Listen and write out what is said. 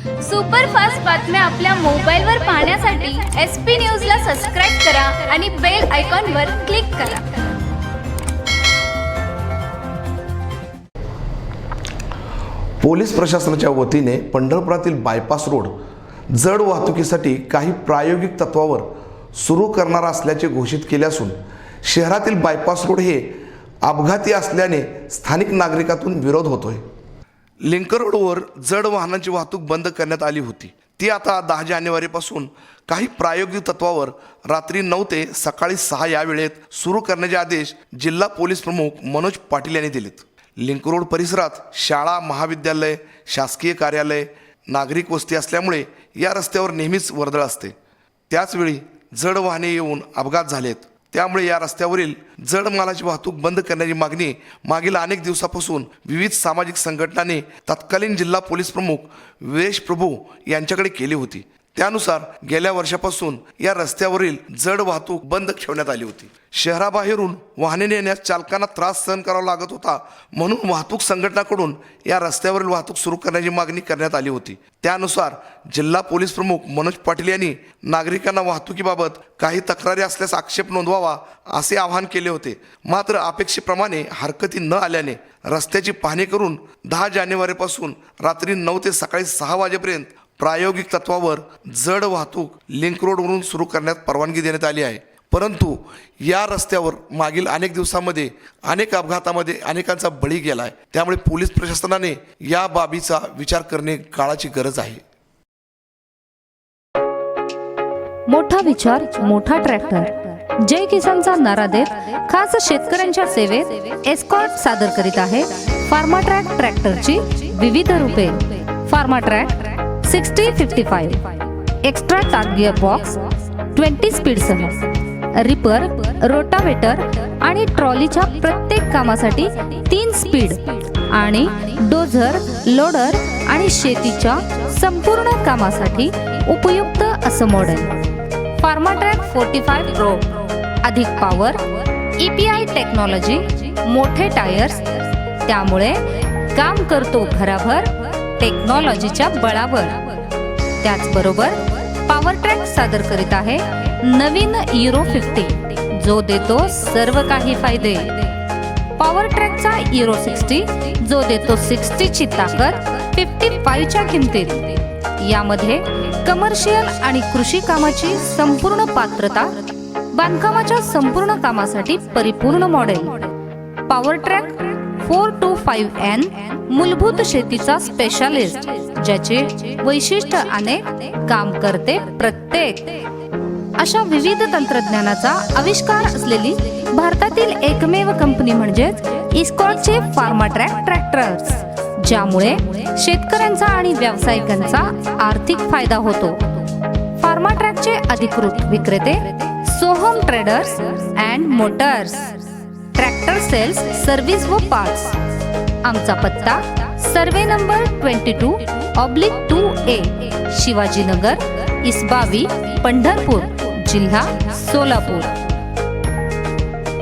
Superfast बातम्या आपल्या मोबाईलवर पाहण्यासाठी एस पी न्यूजला सबस्क्राईब करा आणि बेल आयकॉनवर क्लिक करा. पोलीस प्रशासनाच्या वतीने पंढरपुरातील बायपास रोड जड वाहतुकीसाठी काही प्रायोगिक तत्वावर सुरू करणार असल्याचे घोषित केले असून शहरातील बायपास रोड हे अपघाती असल्याने स्थानिक नागरिकातून विरोध होतोय. लिंक रोडवर जड वाहनांची वाहतूक बंद करण्यात आली होती. ती आता दहा जानेवारीपासून काही प्रायोगिक तत्वावर रात्री नऊ ते सकाळी सहा या वेळेत सुरू करण्याचे आदेश जिल्हा पोलीस प्रमुख मनोज पाटील यांनी दिलेत. लिंक रोड परिसरात शाळा महाविद्यालय शासकीय कार्यालय नागरिक वस्ती असल्यामुळे या रस्त्यावर नेहमीच वर्दळ असते. त्याचवेळी जड वाहने येऊन अपघात झालेत. त्यामुळे या रस्त्यावरील जड मालाची वाहतूक बंद करण्याची मागणी मागील अनेक दिवसापासून विविध सामाजिक संघटनांनी तत्कालीन जिल्हा पोलीस प्रमुख विरेश प्रभू यांच्याकडे केली होती. त्यानुसार गेल्या वर्षापासून या रस्त्यावरील जड वाहतूक बंद ठेवण्यात आली होती. शहराबाहेरून वाहने नेण्यास चालकांना त्रास सहन करावा लागत होता म्हणून वाहतूक संघटनाकडून या रस्त्यावरील वाहतूक सुरू करण्याची मागणी करण्यात आली होती. त्यानुसार जिल्हा पोलीस प्रमुख मनोज पाटील यांनी नागरिकांना वाहतुकीबाबत काही तक्रारी असल्यास आक्षेप नोंदवावा असे आवाहन केले होते. मात्र अपेक्षेप्रमाणे हरकती न आल्याने रस्त्याची पाहणी करून दहा जानेवारीपासून रात्री नऊ ते सकाळी सहा वाजेपर्यंत प्रायोगिक तत्वावर जड वाहतूक लिंक रोडवरून सुरू करण्यात परवानगी देण्यात आली आहे. परंतु या रस्त्यावर मागील अनेक दिवसामध्ये अनेक अपघातामध्ये अनेकांचा बळी गेला आहे त्यामुळे पोलीस प्रशासनाने या बाबीचा विचार करणे काळाची गरज आहे. मोठा विचार मोठा ट्रॅक्टर. जय किसानचा नारा देत खास शेतकऱ्यांच्या सेवेत एस्कॉर्ट सादर करीत आहे. फार्माट्रॅक ट्रॅक्टरची विविध रूपे. Farmtrac sixty fifty five. Extra torque gear box twenty स्पीडसह reaper rotavator आणि ट्रॉलीच्या प्रत्येक कामासाठी तीन स्पीड आणि डोझर लोडर आणि शेतीच्या संपूर्ण कामासाठी उपयुक्त असं model Farmtrac forty five pro अधिक पॉवर आय टेक्नॉलॉजी मोठे टायर्स त्यामुळे काम करतो भराभर टेक्नॉलॉजीच्या बळावर. त्याचबरोबर पॉवर ट्रॅक सादर करीत आहे नवीन युरो फिफ्टी जो देतो सर्व काही फायदे. पॉवर ट्रॅकचा युरो सिक्स्टी जो देतो सिक्स्टीची ताकद फिफ्टी फाईव्हच्या किमतीत. यामध्ये कमर्शियल आणि कृषी कामाची संपूर्ण पात्रता बांधकामाच्या संपूर्ण कामासाठी परिपूर्ण model Powertrac four two five N मूलभूत शेतीचा स्पेशालिस्ट ज्याचे वैशिष्ट्य अनेक काम करते प्रत्येक. अशा विविध तंत्रज्ञानाचा आविष्कार असलेली भारतातील एकमेव कंपनी म्हणजेच इस्कॉलचे फार्माट्रॅक ट्रॅक्टर्स ज्यामुळे शेतकऱ्यांचा आणि व्यावसायिकांचा आर्थिक फायदा होतो. फार्माट्रॅकचे अधिकृत विक्रेते Soham traders and motors. Tractor sales service व पार्ट्स. आमचा पत्ता survey number twenty two oblique two A Shivajinagar Isbavi Pandharpur जिल्हा सोलापूर.